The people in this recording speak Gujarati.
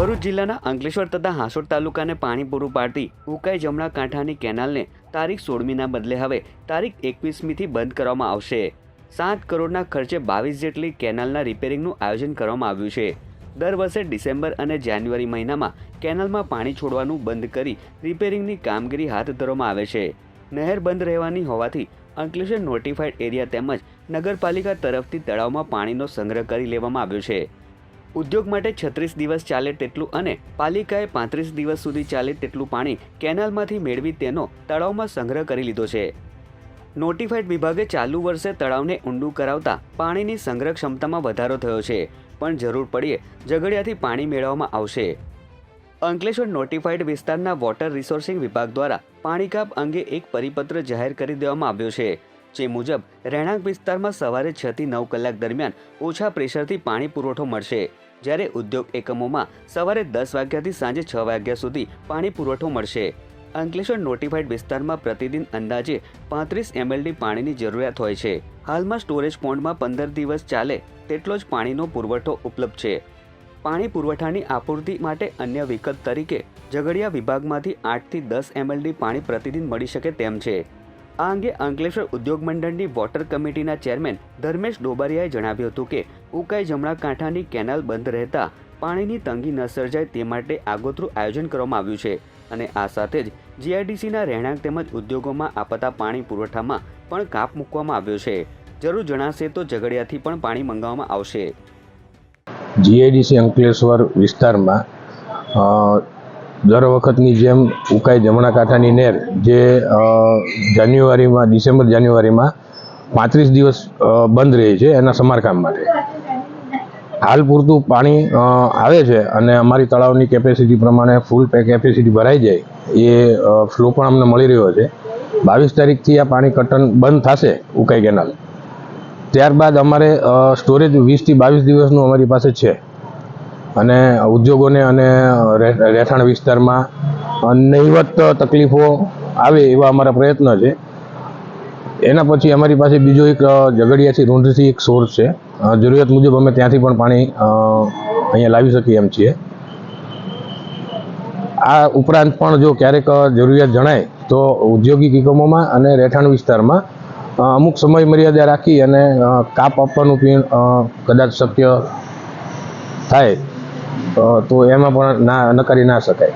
ભરૂચ જિલ્લાના અંકલેશ્વર તથા હાંસોડ તાલુકાને પાણી પૂરું પાડતી ઉકાઈ જમણા કાંઠાની કેનાલને તારીખ સોળમીના બદલે હવે તારીખ એકવીસમીથી બંધ કરવામાં આવશે. સાત કરોડના ખર્ચે બાવીસ જેટલી કેનાલના રિપેરિંગનું આયોજન કરવામાં આવ્યું છે. દર વર્ષે ડિસેમ્બર અને જાન્યુઆરી મહિનામાં કેનાલમાં પાણી છોડવાનું બંધ કરી રિપેરિંગની કામગીરી હાથ ધરવામાં આવે છે. નહેર બંધ રહેવાની હોવાથી અંકલેશ્વર નોટિફાઈડ એરિયા તેમજ નગરપાલિકા તરફથી તળાવમાં પાણીનો સંગ્રહ કરી લેવામાં આવ્યો છે. ઉદ્યોગ માટે છત્રીસ દિવસ ચાલે તેટલું અને પાલિકાએ પાંત્રીસ દિવસ સુધી ચાલે તેટલું પાણી કેનાલમાંથી મેળવી તેનો તળાવમાં સંગ્રહ કરી લીધો છે. નોટિફાઈડ વિભાગે ચાલુ વર્ષે તળાવને ઊંડું કરાવતા પાણીની સંગ્રહ ક્ષમતામાં વધારો થયો છે, પણ જરૂર પડીએ ઝઘડિયાથી પાણી મેળવવામાં આવશે. અંકલેશ્વર નોટિફાઈડ વિસ્તારના વોટર રિસોર્સિંગ વિભાગ દ્વારા પાણી કાપ અંગે એક પરિપત્ર જાહેર કરી દેવામાં આવ્યો છે. જે મુજબ રહેણાંક વિસ્તારમાં સવારે છ થી નવ કલાક દરમિયાન ઓછા પ્રેશરથી પાણી પુરવઠો મળશે. જ્યારે ઉદ્યોગ એકમોમાં સવારે દસ વાગ્યાથી સાંજે છ વાગ્યા સુધી પાણી પુરવઠો મળશે. અંકલેશ્વર નોટિફાઈડ વિસ્તારમાં પ્રતિદિન અંદાજે પાંત્રીસ એમએલડી પાણીની જરૂરિયાત હોય છે. હાલમાં સ્ટોરેજ પોન્ડમાં પંદર દિવસ ચાલે તેટલો જ પાણીનો પુરવઠો ઉપલબ્ધ છે. પાણી પુરવઠાની આપૂર્તિ માટે અન્ય વિકલ્પ તરીકે ઝઘડિયા વિભાગમાંથી આઠથી દસ એમએલડી પાણી પ્રતિદિન મળી શકે તેમ છે. આ અંગે અંકલેશ્વર ઉદ્યોગ મંડળની વોટર કમિટીના ચેરમેન ધર્મેશ ડોબારિયાએ જણાવ્યું હતું કે, ઉકાઈ જમણા કાંઠાની કેનાલ બંધ રહેતા પાણીની તંગી ન સર્જાય તે માટે આગોતરું આયોજન કરવામાં આવ્યું છે અને આ સાથે જ જીઆઈડીસીના રહેણાંક તેમજ ઉદ્યોગોમાં આપતા પાણી પુરવઠામાં પણ કાપ મૂકવામાં આવ્યો છે. જરૂર જણાશે તો ઝઘડિયાથી પણ પાણી મંગાવવામાં આવશે. જીઆઈડીસી અંકલેશ્વર વિસ્તારમાં દર વખતની જેમ ઉકાઈ જમણા કાંઠાની નેર જે જાન્યુઆરીમાં, ડિસેમ્બર જાન્યુઆરીમાં પાંત્રીસ દિવસ બંધ રહે છે એના સમારકામ માટે. હાલ પૂરતું પાણી આવે છે અને અમારી તળાવની કેપેસિટી પ્રમાણે ફૂલ કેપેસિટી ભરાઈ જાય, એ ફ્લો પણ અમને મળી રહ્યો છે. બાવીસ તારીખથી આ પાણી કટન બંધ થશે ઉકાઈ કેનાલ ત્યારબાદ અમારે સ્ટોરેજ વીસથી બાવીસ દિવસનું અમારી પાસે છે. અને ઉદ્યોગોને અને રહે- રહેઠાણ વિસ્તારમાં નહિવત તકલીફો આવે એવા અમારા પ્રયત્ન છે. એના પછી અમારી પાસે બીજો એક ઝઘડિયાથી રૂંઢથી એક સોર્સ છે. જરૂરિયાત મુજબ અમે ત્યાંથી પણ પાણી અહીંયા લાવી શકીએ એમ છીએ. આ ઉપરાંત પણ જો ક્યારેક જરૂરિયાત જણાય, તો ઔદ્યોગિક એકમોમાં અને રહેઠાણ વિસ્તારમાં અમુક સમય મર્યાદા રાખી અને કાપ આપવાનું પણ કદાચ શક્ય થાય. તો એમાં પણ ના નકારી ના શકાય.